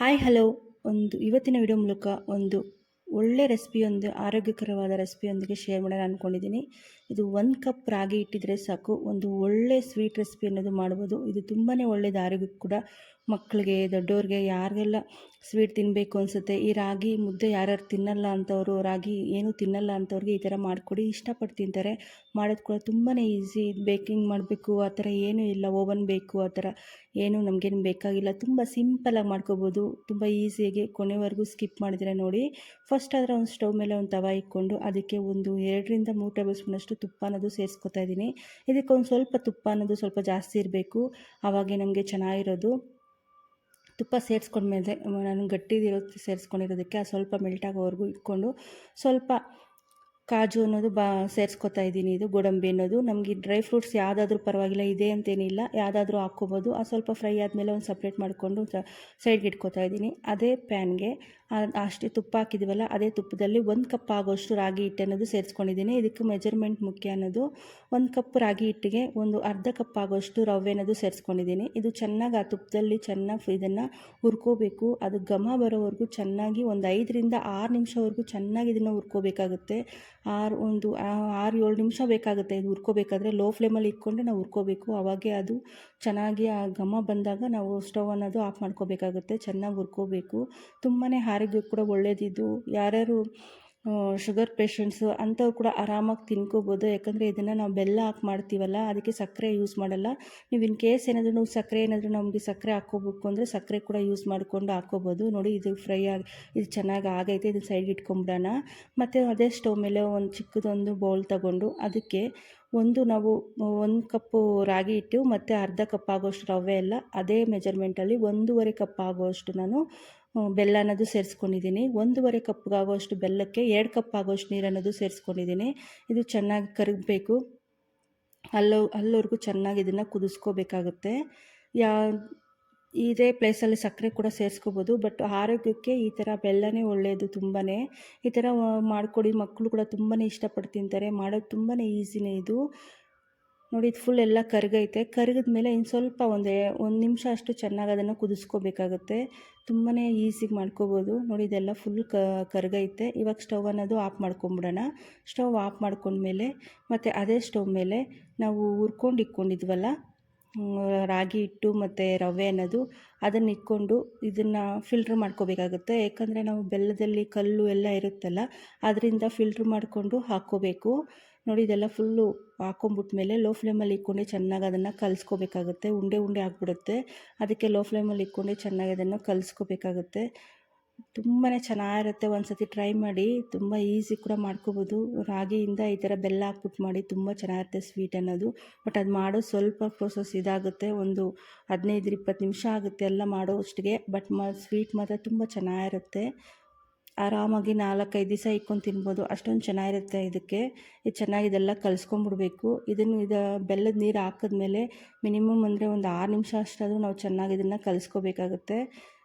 Hi hello ಒಂದು ಇವತ್ತಿನ video ಮೂಲಕ ಒಂದು ಒಳ್ಳೆ ರೆಸಿಪಿಯೊಂದು ಆರೋಗ್ಯಕರವಾದ ರೆಸಿಪಿಯೊಂದಿಗೆ ಶೇರ್ ಮಾಡೋಣ ಅಂದ್ಕೊಂಡಿದ್ದೀನಿ ಇದು ಒಂದು ಕಪ್ ರಾಗಿ ಇಟ್ಟಿದ್ರೆ ಸಾಕು. ಒಂದು ಒಳ್ಳೆ ಸ್ವೀಟ್ ರೆಸಿಪಿ ಅನ್ನೋದು ಮಾಡ್ಬೋದು. ಇದು ತುಂಬಾ ಒಳ್ಳೆಯದು ಆರೋಗ್ಯಕ್ಕೆ ಕೂಡ ಮಕ್ಕಳಿಗೆ ದೊಡ್ಡವ್ರಿಗೆ ಯಾರಿಗೆಲ್ಲ ಸ್ವೀಟ್ ತಿನ್ನಬೇಕು ಅನಿಸುತ್ತೆ? ಈ ರಾಗಿ ಮುದ್ದೆ ಯಾರ್ಯಾರು ತಿನ್ನಲ್ಲ ಅಂಥವ್ರು ರಾಗಿ ಏನೂ ತಿನ್ನಲ್ಲ ಅಂಥವ್ರಿಗೆ ಈ ಥರ ಮಾಡಿಕೊಡಿ. ಇಷ್ಟಪಟ್ಟು ತಿಂತಾರೆ. ಮಾಡೋದು ಕೂಡ ತುಂಬಾ ಈಸಿ ಬೇಕಿಂಗ್ ಮಾಡಬೇಕು, ಆ ಥರ ಏನೂ ಇಲ್ಲ. ಓವನ್ ಬೇಕು, ಆ ಥರ ಏನು ನಮಗೇನು ಬೇಕಾಗಿಲ್ಲ. ತುಂಬ ಸಿಂಪಲಾಗಿ ಮಾಡ್ಕೋಬೋದು. ತುಂಬ ಈಸಿಯಾಗಿ ಕೊನೆವರೆಗೂ ಸ್ಕಿಪ್ ಮಾಡಿದರೆ ನೋಡಿ. ಫಸ್ಟ್ ಆದರೆ ಒಂದು ಸ್ಟವ್ ಮೇಲೆ ಒಂದು ತವ ಇಟ್ಕೊಂಡು ಅದಕ್ಕೆ ಒಂದು ಎರಡರಿಂದ ಮೂರು ಟೇಬಲ್ ಸ್ಪೂನಷ್ಟು ತುಪ್ಪ ಅನ್ನೋದು ಸೇರಿಸ್ಕೊತಾ ಇದ್ದೀನಿ. ಇದಕ್ಕೆ ಒಂದು ಸ್ವಲ್ಪ ತುಪ್ಪ ಅನ್ನೋದು ಸ್ವಲ್ಪ ಜಾಸ್ತಿ ಇರಬೇಕು. ಆವಾಗೆ ನಮಗೆ ಚೆನ್ನಾಗಿರೋದು. ತುಪ್ಪ ಸೇರಿಸ್ಕೊಂಡ್ಮೇಲೆ ನಾನು ಗಟ್ಟಿದಿರೋ ಸೇರಿಸ್ಕೊಂಡಿರೋದಕ್ಕೆ ಅದು ಸ್ವಲ್ಪ ಮೆಲ್ಟ್ ಆಗೋವರೆಗೂ ಇಟ್ಕೊಂಡು ಸ್ವಲ್ಪ ಕಾಜು ಅನ್ನೋದು ಬಾ, ಸೇರಿಸ್ಕೊತಾ ಇದ್ದೀನಿ ಇದು ಗೋಡಂಬಿ ಅನ್ನೋದು. ನಮಗೆ ಡ್ರೈ ಫ್ರೂಟ್ಸ್ ಯಾವುದಾದ್ರೂ ಪರವಾಗಿಲ್ಲ, ಇದೆ ಅಂತೇನಿಲ್ಲ. ಯಾವುದಾದ್ರೂ ಹಾಕ್ಕೋಬೋದು. ಆ ಸ್ವಲ್ಪ ಫ್ರೈ ಆದಮೇಲೆ ಒಂದು ಸಪ್ರೇಟ್ ಮಾಡಿಕೊಂಡು ಸೈಡ್ಗೆ ಇಟ್ಕೊತಾ ಇದ್ದೀನಿ. ಅದೇ ಪ್ಯಾನ್ಗೆ ಅಷ್ಟೇ ತುಪ್ಪ ಹಾಕಿದ್ದೀವಲ್ಲ ಅದೇ ತುಪ್ಪದಲ್ಲಿ ಒಂದು ಕಪ್ ಆಗೋಷ್ಟು ರಾಗಿ ಹಿಟ್ಟು ಅನ್ನೋದು ಸೇರಿಸ್ಕೊಂಡಿದ್ದೀನಿ. ಇದಕ್ಕೆ ಮೆಜರ್ಮೆಂಟ್ ಮುಖ್ಯ ಅನ್ನೋದು, ಒಂದು ಕಪ್ ರಾಗಿ ಹಿಟ್ಟಿಗೆ ಒಂದು ಅರ್ಧ ಕಪ್ ಆಗೋಷ್ಟು ರವೆ ಅನ್ನೋದು ಸೇರಿಸ್ಕೊಂಡಿದ್ದೀನಿ. ಇದು ಚೆನ್ನಾಗಿ ಆ ತುಪ್ಪದಲ್ಲಿ ಚೆನ್ನಾಗಿ ಇದನ್ನು ಹುರ್ಕೋಬೇಕು. ಅದು ಘಮ ಬರೋವರೆಗೂ ಚೆನ್ನಾಗಿ ಒಂದು ಐದರಿಂದ ಆರು ನಿಮಿಷವರೆಗೂ ಚೆನ್ನಾಗಿ ಇದನ್ನು ಹುರ್ಕೋಬೇಕಾಗುತ್ತೆ. ಆರು, ಒಂದು ಆರು, ಏಳು ನಿಮಿಷ ಬೇಕಾಗುತ್ತೆ ಇದು ಹುರ್ಕೋಬೇಕಾದ್ರೆ. ಲೋ ಫ್ಲೇಮಲ್ಲಿ ಇಟ್ಕೊಂಡು ನಾವು ಹುರ್ಕೋಬೇಕು. ಅವಾಗೆ ಅದು ಚೆನ್ನಾಗಿ ಆ ಘಮ ಬಂದಾಗ ನಾವು ಸ್ಟವ್ ಅನ್ನೋದು ಆಫ್ ಮಾಡ್ಕೋಬೇಕಾಗುತ್ತೆ. ಚೆನ್ನಾಗಿ ಹುರ್ಕೋಬೇಕು. ತುಂಬಾ ಆರೋಗ್ಯಕ್ಕೆ ಕೂಡ ಒಳ್ಳೆಯದಿದ್ದು ಯಾರ್ಯಾರು ಶುಗರ್ ಪೇಷಂಟ್ಸು ಅಂಥವ್ರು ಕೂಡ ಆರಾಮಾಗಿ ತಿನ್ಕೋಬೋದು. ಯಾಕಂದರೆ ಇದನ್ನು ನಾವು ಬೆಲ್ಲ ಹಾಕಿ ಮಾಡ್ತೀವಲ್ಲ, ಅದಕ್ಕೆ ಸಕ್ಕರೆ ಯೂಸ್ ಮಾಡಲ್ಲ. ನೀವು ಇನ್ ಕೇಸ್ ಏನಾದರೂ ನಾವು ಸಕ್ಕರೆ ಏನಾದರೂ ನಮಗೆ ಸಕ್ಕರೆ ಹಾಕ್ಕೋಬೇಕು ಅಂದರೆ ಸಕ್ಕರೆ ಕೂಡ ಯೂಸ್ ಮಾಡಿಕೊಂಡು ಹಾಕ್ಕೋಬೋದು. ನೋಡಿ ಇದು ಫ್ರೈ ಆಗಿ, ಇದು ಚೆನ್ನಾಗಿ ಆಗೈತೆ ಇದು ಸೈಡ್ಗೆ ಇಟ್ಕೊಂಬಿಡೋಣ. ಮತ್ತು ಅದೇ ಸ್ಟವ್ ಮೇಲೆ ಒಂದು ಚಿಕ್ಕದೊಂದು ಬೌಲ್ ತಗೊಂಡು ಅದಕ್ಕೆ ಒಂದು ನಾವು, ಒಂದು ಕಪ್ಪು ರಾಗಿ ಇಟ್ಟು ಮತ್ತು ಅರ್ಧ ಕಪ್ ಆಗೋಷ್ಟು ರವೆ ಎಲ್ಲ ಅದೇ ಮೆಜರ್ಮೆಂಟಲ್ಲಿ ಒಂದೂವರೆ ಕಪ್ ಆಗೋಷ್ಟು ನಾನು ಬೆಲ್ಲ ಅನ್ನೋದು ಸೇರಿಸ್ಕೊಂಡಿದ್ದೀನಿ. ಒಂದೂವರೆ ಕಪ್ಗಾಗುವಷ್ಟು ಬೆಲ್ಲಕ್ಕೆ ಎರಡು ಕಪ್ ಆಗೋಷ್ಟು ನೀರು ಅನ್ನೋದು ಸೇರಿಸ್ಕೊಂಡಿದ್ದೀನಿ. ಇದು ಚೆನ್ನಾಗಿ ಕರಗಬೇಕು. ಅಲ್ಲೋ ಅಲ್ಲವರೆಗೂ ಚೆನ್ನಾಗಿ ಇದನ್ನು ಕುದಿಸ್ಕೋಬೇಕಾಗುತ್ತೆ. ಯಾ, ಇದೇ ಪ್ಲೇಸಲ್ಲಿ ಸಕ್ಕರೆ ಕೂಡ ಸೇರಿಸ್ಕೋಬೋದು ಬಟ್ ಆರೋಗ್ಯಕ್ಕೆ ಈ ಥರ ಬೆಲ್ಲನೇ ಒಳ್ಳೆಯದು ತುಂಬಾ ಈ ಥರ ಮಾಡಿಕೊಡಿ ಮಕ್ಕಳು ಕೂಡ ತುಂಬಾ ಇಷ್ಟಪಟ್ಟು ತಿಂತಾರೆ. ಮಾಡೋದು ತುಂಬಾ ಈಸಿನೇ ಇದು. ನೋಡಿ, ಇದು ಫುಲ್ ಎಲ್ಲ ಕರಗೈತೆ. ಕರಗಿದ ಮೇಲೆ ಇನ್ನು ಸ್ವಲ್ಪ ಒಂದೇ, ಒಂದು ನಿಮಿಷ ಅಷ್ಟು ಚೆನ್ನಾಗಿ ಅದನ್ನು ಕುದಿಸ್ಕೋಬೇಕಾಗುತ್ತೆ. ತುಂಬಾ ಈಸಿಗೆ ಮಾಡ್ಕೋಬೋದು. ನೋಡಿ, ಇದೆಲ್ಲ ಫುಲ್ ಕರಗೈತೆ. ಇವಾಗ ಸ್ಟವ್ ಅನ್ನೋದು ಆಫ್ ಮಾಡ್ಕೊಂಬಿಡೋಣ. ಸ್ಟವ್ ಆಫ್ ಮಾಡ್ಕೊಂಡ್ಮೇಲೆ, ಮತ್ತು ಅದೇ ಸ್ಟವ್ ಮೇಲೆ ನಾವು ಹುರ್ಕೊಂಡು ಇಟ್ಕೊಂಡಿದ್ವಲ್ಲ ರಾಗಿ ಹಿಟ್ಟು ಮತ್ತು ರವೆ ಅನ್ನೋದು, ಅದನ್ನು ಇಟ್ಕೊಂಡು ಇದನ್ನು ಫಿಲ್ಟ್ರ್ ಮಾಡ್ಕೋಬೇಕಾಗುತ್ತೆ. ಯಾಕಂದರೆ ನಾವು ಬೆಲ್ಲದಲ್ಲಿ ಕಲ್ಲು ಎಲ್ಲ ಇರುತ್ತಲ್ಲ, ಅದರಿಂದ ಫಿಲ್ಟ್ರ್ ಮಾಡಿಕೊಂಡು ಹಾಕ್ಕೋಬೇಕು. ನೋಡಿ, ಇದೆಲ್ಲ ಫುಲ್ಲು ಹಾಕೊಂಬಿಟ್ಮೇಲೆ ಲೋ ಫ್ಲೇಮಲ್ಲಿ ಇಟ್ಕೊಂಡು ಚೆನ್ನಾಗಿ ಅದನ್ನು ಕಲಿಸ್ಕೋಬೇಕಾಗುತ್ತೆ. ಉಂಡೆ ಉಂಡೆ ಆಗಿಬಿಡುತ್ತೆ. ಅದಕ್ಕೆ ಲೋ ಫ್ಲೇಮಲ್ಲಿ ಇಟ್ಕೊಂಡು ಚೆನ್ನಾಗಿ ಅದನ್ನು ಕಲಿಸ್ಕೋಬೇಕಾಗುತ್ತೆ. ತುಂಬಾ ಚೆನ್ನಾಗಿರುತ್ತೆ. ಒಂದು ಸತಿ ಟ್ರೈ ಮಾಡಿ ತುಂಬ ಈಸಿ ಕೂಡ ಮಾಡ್ಕೋಬೋದು. ರಾಗಿಯಿಂದ ಈ ಥರ ಬೆಲ್ಲ ಹಾಕ್ಬಿಟ್ಟು ಮಾಡಿ ತುಂಬ ಚೆನ್ನಾಗಿರುತ್ತೆ ಸ್ವೀಟ್ ಅನ್ನೋದು. ಬಟ್ ಅದು ಮಾಡೋ ಸ್ವಲ್ಪ ಪ್ರೋಸೆಸ್ ಇದಾಗುತ್ತೆ. ಒಂದು ಹದಿನೈದು ಇಪ್ಪತ್ತು ನಿಮಿಷ ಆಗುತ್ತೆ ಎಲ್ಲ ಮಾಡೋ ಅಷ್ಟಿಗೆ ಬಟ್ ಮ ಸ್ವೀಟ್ ಮಾತ್ರ ತುಂಬ ಚೆನ್ನಾಗಿರುತ್ತೆ. ಆರಾಮಾಗಿ ನಾಲ್ಕೈದು ದಿವಸ ಇಟ್ಕೊಂಡು ತಿನ್ಬೋದು. ಅಷ್ಟೊಂದು ಚೆನ್ನಾಗಿರುತ್ತೆ ಇದಕ್ಕೆ. ಇದು ಚೆನ್ನಾಗಿ ಇದೆಲ್ಲ ಕಲಿಸ್ಕೊಂಬಿಡ್ಬೇಕು. ಇದನ್ನು ಇದು ಬೆಲ್ಲದ ನೀರು ಹಾಕಿದ್ಮೇಲೆ ಮಿನಿಮಮ್ ಅಂದರೆ ಒಂದು ಆರು ನಿಮಿಷ ಅಷ್ಟಾದರೂ ನಾವು ಚೆನ್ನಾಗಿ ಇದನ್ನು ಕಲಿಸ್ಕೋಬೇಕಾಗುತ್ತೆ.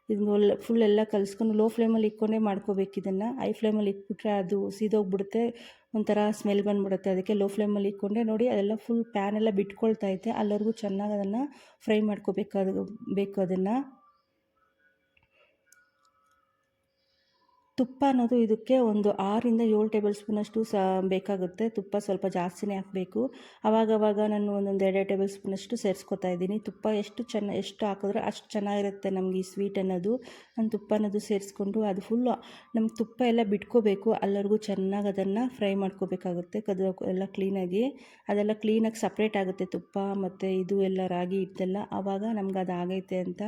ಇದನ್ನ ಫುಲ್ ಎಲ್ಲ ಕಲಿಸ್ಕೊಂಡು ಲೋ ಫ್ಲೇಮಲ್ಲಿ ಇಕ್ಕೊಂಡೇ ಮಾಡ್ಕೋಬೇಕು ಇದನ್ನು. ಹೈ ಫ್ಲೇಮಲ್ಲಿ ಇಟ್ಬಿಟ್ರೆ ಅದು ಸೀದೋಗ್ಬಿಡುತ್ತೆ. ಒಂಥರ ಸ್ಮೆಲ್ ಬಂದುಬಿಡುತ್ತೆ. ಅದಕ್ಕೆ ಲೋ ಫ್ಲೇಮಲ್ಲಿ ಇಕ್ಕೊಂಡೆ ನೋಡಿ ಅದೆಲ್ಲ ಫುಲ್ ಪ್ಯಾನೆಲ್ಲ ಬಿಟ್ಕೊಳ್ತಾ ಐತೆ. ಅಲ್ಲರಿಗೂ ಚೆನ್ನಾಗಿ ಅದನ್ನು ಫ್ರೈ ಮಾಡ್ಕೋಬೇಕಾದ, ಬೇಕು ಅದನ್ನು. ತುಪ್ಪ ಅನ್ನೋದು ಇದಕ್ಕೆ ಒಂದು ಆರರಿಂದ ಏಳು ಟೇಬಲ್ ಸ್ಪೂನಷ್ಟು ಸಹ ಬೇಕಾಗುತ್ತೆ. ತುಪ್ಪ ಸ್ವಲ್ಪ ಜಾಸ್ತಿನೇ ಹಾಕಬೇಕು. ಅವಾಗವಾಗ ನಾನು ಒಂದೊಂದು ಎರಡು ಟೇಬಲ್ ಸ್ಪೂನಷ್ಟು ಸೇರಿಸ್ಕೊತಾ ಇದ್ದೀನಿ. ತುಪ್ಪ ಎಷ್ಟು ಚೆನ್ನ, ಎಷ್ಟು ಹಾಕಿದ್ರೆ ಅಷ್ಟು ಚೆನ್ನಾಗಿರುತ್ತೆ ನಮಗೆ ಈ ಸ್ವೀಟ್ ಅನ್ನೋದು. ನಾನು ತುಪ್ಪ ಅನ್ನೋದು ಸೇರಿಸ್ಕೊಂಡು ಅದು ಫುಲ್ಲು ನಮ್ಗೆ ತುಪ್ಪ ಎಲ್ಲ ಬಿಟ್ಕೋಬೇಕು. ಅಲ್ಲರಿಗೂ ಚೆನ್ನಾಗಿ ಅದನ್ನು ಫ್ರೈ ಮಾಡ್ಕೋಬೇಕಾಗುತ್ತೆ. ಕದ, ಎಲ್ಲ ಕ್ಲೀನಾಗಿ ಅದೆಲ್ಲ ಕ್ಲೀನಾಗಿ ಸಪ್ರೇಟ್ ಆಗುತ್ತೆ. ತುಪ್ಪ ಮತ್ತು ಇದು ಎಲ್ಲ ರಾಗಿ ಇದ್ದೆಲ್ಲ. ಆವಾಗ ನಮ್ಗೆ ಅದು ಆಗೈತೆ ಅಂತ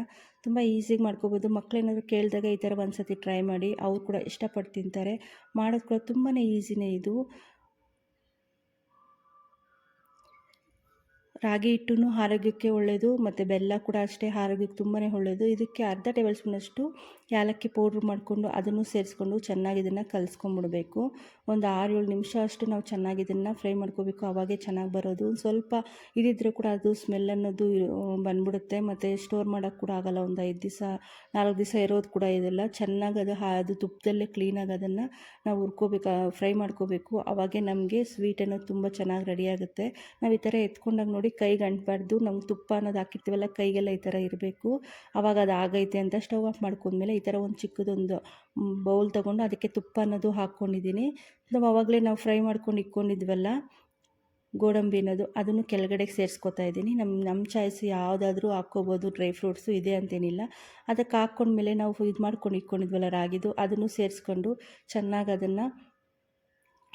ತುಂಬ ಈಸಿಯಾಗಿ ಮಾಡ್ಕೋಬೋದು. ಮಕ್ಕಳೇನಾದರೂ ಕೇಳಿದಾಗ ಈ ಥರ ಒಂದು ಸತಿ ಟ್ರೈ ಮಾಡಿ. ಅವ್ರು ಕೂಡ ಇಷ್ಟಪಟ್ಟು ತಿಂತಾರೆ. ಮಾಡೋದು ಕೂಡ ತುಂಬಾ ಈಸಿನೇ ಇದು. ರಾಗಿ ಹಿಟ್ಟು ಆರೋಗ್ಯಕ್ಕೆ ಒಳ್ಳೆಯದು ಮತ್ತು ಬೆಲ್ಲ ಕೂಡ ಅಷ್ಟೇ ಆರೋಗ್ಯಕ್ಕೆ ತುಂಬಾ ಒಳ್ಳೆಯದು ಇದಕ್ಕೆ ಅರ್ಧ ಟೇಬಲ್ ಸ್ಪೂನಷ್ಟು ಏಲಕ್ಕಿ ಪೌಡ್ರ್ ಮಾಡಿಕೊಂಡು ಅದನ್ನು ಸೇರಿಸ್ಕೊಂಡು ಚೆನ್ನಾಗಿ ಇದನ್ನು ಕಲಿಸ್ಕೊಂಬಿಡ್ಬೇಕು. ಒಂದು ಆರು ಏಳು ನಿಮಿಷ ಅಷ್ಟು ನಾವು ಚೆನ್ನಾಗಿ ಇದನ್ನು ಫ್ರೈ ಮಾಡ್ಕೋಬೇಕು. ಅವಾಗೆ ಚೆನ್ನಾಗಿ ಬರೋದು. ಸ್ವಲ್ಪ ಇದಿದ್ರೆ ಕೂಡ ಅದು ಸ್ಮೆಲ್ ಅನ್ನೋದು ಬಂದ್ಬಿಡುತ್ತೆ. ಮತ್ತು ಸ್ಟೋರ್ ಮಾಡೋಕ್ಕೆ ಕೂಡ ಆಗೋಲ್ಲ. ಒಂದು ಐದು ದಿವಸ, ನಾಲ್ಕು ದಿವಸ ಇರೋದು ಕೂಡ ಇದೆಲ್ಲ. ಚೆನ್ನಾಗಿ ಅದು ಅದು ತುಪ್ಪದಲ್ಲೇ ಕ್ಲೀನಾಗಿ ಅದನ್ನು ನಾವು ಹುರ್ಕೋಬೇಕು ಫ್ರೈ ಮಾಡ್ಕೋಬೇಕು. ಅವಾಗೆ ನಮಗೆ ಸ್ವೀಟ್ ಅನ್ನೋದು ತುಂಬ ಚೆನ್ನಾಗಿ ರೆಡಿ ಆಗುತ್ತೆ. ನಾವು ಈ ಥರ ಎತ್ಕೊಂಡಾಗ ನೋಡಿ ನೋಡಿ ಕೈಗೆ ಅಂಟಬಾರ್ದು ನಮ್ಗೆ ತುಪ್ಪ ಅನ್ನೋದು ಹಾಕಿರ್ತೀವಲ್ಲ, ಕೈಗೆಲ್ಲ ಈ ಥರ ಇರಬೇಕು. ಆವಾಗ ಅದು ಆಗೈತೆ ಅಂತ ಸ್ಟವ್ ಆಫ್ ಮಾಡ್ಕೊಂಡ್ಮೇಲೆ ಈ ಥರ ಒಂದು ಚಿಕ್ಕದೊಂದು ಬೌಲ್ ತೊಗೊಂಡು ಅದಕ್ಕೆ ತುಪ್ಪ ಅನ್ನೋದು ಹಾಕ್ಕೊಂಡಿದ್ದೀನಿ ನಾವು ಆವಾಗಲೇ ನಾವು ಫ್ರೈ ಮಾಡ್ಕೊಂಡು ಇಟ್ಕೊಂಡಿದ್ವಲ್ಲ, ಗೋಡಂಬಿ ಅನ್ನೋದು, ಅದನ್ನು ಕೆಳಗಡೆಗೆ ಸೇರಿಸ್ಕೊತಾ ಇದ್ದೀನಿ. ನಮ್ಮ ನಮ್ಮ ಚಾಯ್ಸ್ ಯಾವುದಾದ್ರೂ ಹಾಕ್ಕೋಬೋದು, ಡ್ರೈ ಫ್ರೂಟ್ಸು ಇದೆ ಅಂತೇನಿಲ್ಲ. ಅದಕ್ಕೆ ಹಾಕ್ಕೊಂಡ್ಮೇಲೆ ನಾವು ಇದು ಮಾಡ್ಕೊಂಡು ಇಟ್ಕೊಂಡಿದ್ವಲ್ಲ ರಾಗಿದು, ಅದನ್ನು ಸೇರಿಸ್ಕೊಂಡು ಚೆನ್ನಾಗಿ ಅದನ್ನು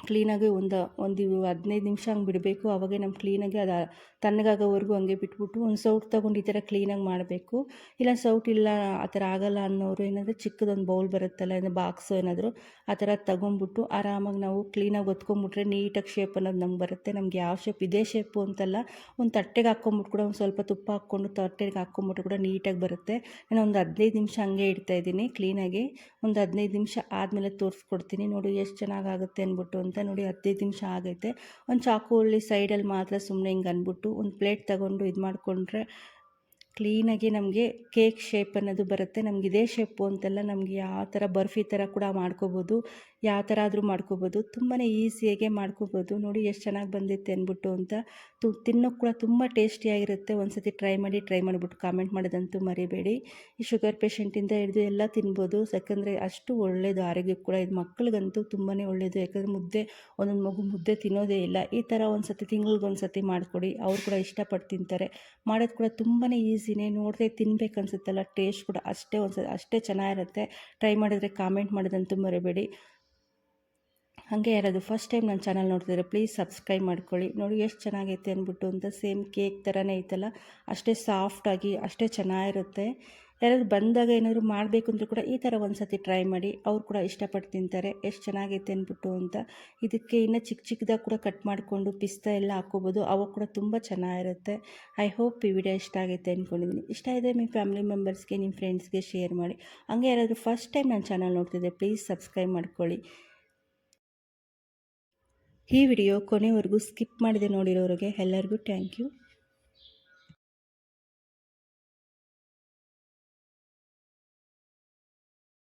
ಕ್ಲೀನಾಗಿ ಒಂದು ಒಂದು ಹದಿನೈದು ನಿಮಿಷ ಹಂಗೆ ಬಿಡಬೇಕು. ಆವಾಗೇ ನಮ್ಮ ಕ್ಲೀನಾಗಿ ಅದು, ತಣ್ಣಗಾಗೋವರೆಗೂ ಹಂಗೆ ಬಿಟ್ಬಿಟ್ಟು ಒಂದು ಸೌಟ್ ತೊಗೊಂಡು ಈ ಥರ ಕ್ಲೀನಾಗಿ ಮಾಡಬೇಕು. ಇಲ್ಲ ಸೌಟ್ ಇಲ್ಲ, ಆ ಥರ ಆಗಲ್ಲ ಅನ್ನೋರು ಏನಾದರೂ ಚಿಕ್ಕದೊಂದು ಬೌಲ್ ಬರುತ್ತಲ್ಲ ಏನೋ ಬಾಕ್ಸು ಏನಾದರೂ ಆ ಥರ ತಗೊಂಬಿಟ್ಟು ಆರಾಮಾಗಿ ನಾವು ಕ್ಲೀನಾಗಿ ಒತ್ಕೊಂಬಿಟ್ರೆ ನೀಟಾಗಿ ಶೇಪ್ ಅನ್ನೋದು ನಮ್ಗೆ ಬರುತ್ತೆ. ನಮ್ಗೆ ಯಾವ ಶೇಪ್, ಇದೇ ಶೇಪು ಅಂತಲ್ಲ, ಒಂದು ತಟ್ಟೆಗೆ ಹಾಕ್ಕೊಂಬಿಟ್ಟು ಕೂಡ, ಒಂದು ಸ್ವಲ್ಪ ತುಪ್ಪ ಹಾಕ್ಕೊಂಡು ತಟ್ಟೆಗೆ ಹಾಕ್ಕೊಂಬಿಟ್ಟು ಕೂಡ ನೀಟಾಗಿ ಬರುತ್ತೆ. ನಾನು ಒಂದು ಹದಿನೈದು ನಿಮಿಷ ಹಂಗೆ ಇಡ್ತಾಯಿದ್ದೀನಿ ಕ್ಲೀನಾಗಿ. ಒಂದು ಹದಿನೈದು ನಿಮಿಷ ಆದಮೇಲೆ ತೋರಿಸ್ಕೊಡ್ತೀನಿ. ನೋಡಿ, ಎಷ್ಟು ಚೆನ್ನಾಗಾಗುತ್ತೆ ಅಂದ್ಬಿಟ್ಟು ಅಂತ ನೋಡಿ ಹದಿನೈದು ನಿಮಿಷ ಆಗೈತೆ. ಒಂದು ಚಾಕು ಉಳ್ಳಿ ಸೈಡಲ್ಲಿ ಮಾತ್ರ ಸುಮ್ಮನೆ ಹಿಂಗೆ ಅಂದ್ಬಿಟ್ಟು ಒಂದು ಪ್ಲೇಟ್ ತಗೊಂಡು ಇದು ಮಾಡಿಕೊಂಡ್ರೆ ಕ್ಲೀನಾಗಿ ನಮಗೆ ಕೇಕ್ ಶೇಪ್ ಅನ್ನೋದು ಬರುತ್ತೆ. ನಮ್ಗೆ ಇದೇ ಶೇಪು ಅಂತೆಲ್ಲ, ನಮಗೆ ಯಾವ ಥರ ಬರ್ಫಿ ಥರ ಕೂಡ ಮಾಡ್ಕೋಬೋದು. ಯಾವ ಥರ ಆದರೂ ಮಾಡ್ಕೋಬೋದು. ತುಂಬಾ ಈಸಿಯಾಗೆ ಮಾಡ್ಕೋಬೋದು. ನೋಡಿ ಎಷ್ಟು ಚೆನ್ನಾಗಿ ಬಂದಿತ್ತು ಅಂದ್ಬಿಟ್ಟು ಅಂತ ತು ತಿನ್ನೋಕ್ಕೆ ಕೂಡ ತುಂಬ ಟೇಸ್ಟಿಯಾಗಿರುತ್ತೆ ಒಂದು ಸತಿ ಟ್ರೈ ಮಾಡಿ, ಟ್ರೈ ಮಾಡಿಬಿಟ್ಟು ಕಾಮೆಂಟ್ ಮಾಡೋದಂತೂ ಮರಿಬೇಡಿ. ಈ ಶುಗರ್ ಪೇಷಂಟಿಂದ ಹಿಡಿದು ಎಲ್ಲ ತಿನ್ಬೋದು. ಯಾಕಂದರೆ ಅಷ್ಟು ಒಳ್ಳೆಯದು ಆರೋಗ್ಯಕ್ಕೆ ಕೂಡ, ಇದು ಮಕ್ಕಳಿಗಂತೂ ತುಂಬಾ ಒಳ್ಳೆಯದು ಯಾಕಂದರೆ ಮುದ್ದೆ, ಒಂದೊಂದು ಮಗು ಮುದ್ದೆ ತಿನ್ನೋದೇ ಇಲ್ಲ. ಈ ಥರ ಒಂದು ಸತಿ ತಿಂಗ್ಳಿಗೆ ಸತಿ ಮಾಡಿಕೊಡಿ. ಅವ್ರು ಕೂಡ ಇಷ್ಟಪಟ್ಟು ತಿಂತಾರೆ. ಮಾಡೋದು ಕೂಡ ತುಂಬಾ ಈಸಿನೇ ನೋಡಿದ್ರೆ ತಿನ್ಬೇಕು ಅನಿಸುತ್ತಲ್ಲ ಟೇಸ್ಟ್ ಕೂಡ ಅಷ್ಟೇ ಒಂದು ಅಷ್ಟೇ ಚೆನ್ನಾಗಿರುತ್ತೆ. ಟ್ರೈ ಮಾಡಿದ್ರೆ ಕಾಮೆಂಟ್ ಮಾಡೋದಂತೂ ಮರಿಬೇಡಿ. ಹಾಗೆ ಯಾರಾದರೂ ಫಸ್ಟ್ ಟೈಮ್ ನನ್ನ ಚಾನಲ್ ನೋಡ್ತಿದ್ರೆ ಪ್ಲೀಸ್ ಸಬ್ಸ್ಕ್ರೈಬ್ ಮಾಡ್ಕೊಳ್ಳಿ. ನೋಡಿ ಎಷ್ಟು ಚೆನ್ನಾಗೈತೆ ಅಂದ್ಬಿಟ್ಟು ಅಂತ ಸೇಮ್ ಕೇಕ್ ಥರನೇ ಐತಲ್ಲ, ಅಷ್ಟೇ ಸಾಫ್ಟಾಗಿ ಅಷ್ಟೇ ಚೆನ್ನಾಗಿರುತ್ತೆ. ಯಾರಾದ್ರು ಬಂದಾಗ ಏನಾದರೂ ಮಾಡಬೇಕು ಅಂದರೂ ಕೂಡ ಈ ಥರ ಒಂದು ಸತಿ ಟ್ರೈ ಮಾಡಿ, ಅವ್ರು ಕೂಡ ಇಷ್ಟಪಟ್ಟು ತಿಂತಾರೆ, ಎಷ್ಟು ಚೆನ್ನಾಗೈತೆ ಅಂದ್ಬಿಟ್ಟು ಅಂತ. ಇದಕ್ಕೆ ಇನ್ನು ಚಿಕ್ಕ ಚಿಕ್ಕದಾಗ ಕೂಡ ಕಟ್ ಮಾಡಿಕೊಂಡು ಪಿಸ್ತಾ ಎಲ್ಲ ಹಾಕ್ಕೋಬೋದು, ಅವಾಗ ಕೂಡ ತುಂಬ ಚೆನ್ನಾಗಿರುತ್ತೆ. ಐ ಹೋಪ್ ಈ ವಿಡಿಯೋ ಇಷ್ಟ ಆಗೈತೆ ಅಂದ್ಕೊಂಡಿದ್ದೀನಿ ಇಷ್ಟ ಇದೆ ನಿಮ್ಮ ಫ್ಯಾಮಿಲಿ ಮೆಂಬರ್ಸ್ಗೆ ನಿಮ್ಮ ಫ್ರೆಂಡ್ಸ್ಗೆ ಶೇರ್ ಮಾಡಿ. ಹಂಗೆ ಯಾರಾದರೂ ಫಸ್ಟ್ ಟೈಮ್ ನನ್ನ ಚಾನಲ್ ನೋಡ್ತಿದ್ದೆ ಪ್ಲೀಸ್ ಸಬ್ಸ್ಕ್ರೈಬ್ ಮಾಡ್ಕೊಳ್ಳಿ. ಈ ವಿಡಿಯೋ ಕೊನೆವರೆಗೂ ಸ್ಕಿಪ್ ಮಾಡಿದೆ ನೋಡಿರೋರಿಗೆ ಎಲ್ಲರಿಗೂ ಥ್ಯಾಂಕ್ ಯು